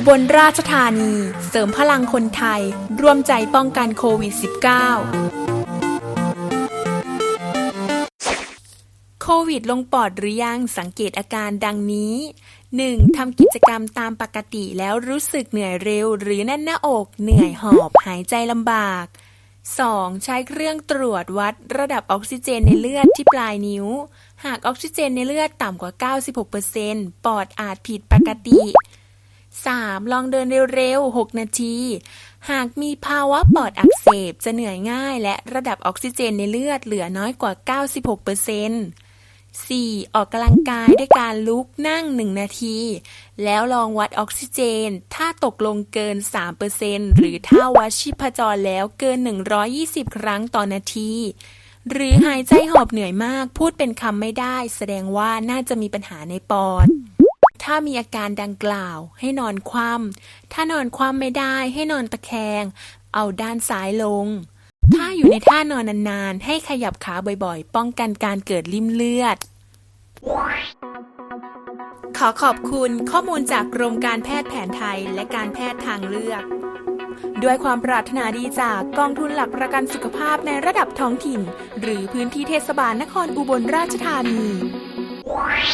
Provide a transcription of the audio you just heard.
อุบลราชธานี เสริมพลังคนไทย ร่วมใจป้องกันโควิด -19 โควิดลงปอดหรือยังสังเกตอาการดังนี้ 1. ทำกิจกรรมตามปกติแล้วรู้สึกเหนื่อยเร็ว หรือแน่นหน้าอก เหนื่อยหอบหายใจลำบาก 2. ใช้เครื่องตรวจวัดระดับออกซิเจนในเลือดที่ปลายนิ้ว หากออกซิเจนในเลือดต่ำกว่า 96%ปอดอาจผิดปกติ 3. ลองเดินเร็วๆ 6 นาที หากมีภาวะปอดอักเสบจะเหนื่อยง่ายและระดับออกซิเจนในเลือดเหลือน้อยกว่า 96% 4. ออกกำลังกายด้วยการลุกนั่ง 1 นาที แล้วลองวัดออกซิเจน ถ้าตกลงเกิน 3%หรือถ้าวัดชีพจรแล้วเกิน 120 ครั้งต่อนาที หรือหายใจหอบเหนื่อยมากพูดเป็นคำไม่ได้ แสดงว่าน่าจะมีปัญหาในปอด ถ้ามีอาการดังกล่าว ให้นอนคว่ำถ้านอนคว่ำไม่ได้ให้นอนตะแคง เอาด้านซ้ายลง ถ้าอยู่ในท่านอนนานๆ ให้ขยับขาบ่อยๆ ป้องกันการเกิดริ่มเลือด ขอขอบคุณข้อมูลจากกรมการแพทย์แผนไทยและการแพทย์ทางเลือก ด้วยความปรารถนาดีจากกองทุนหลักประกันสุขภาพในระดับท้องถิ่น หรือพื้นที่เทศบาลนครอุบลราชธานี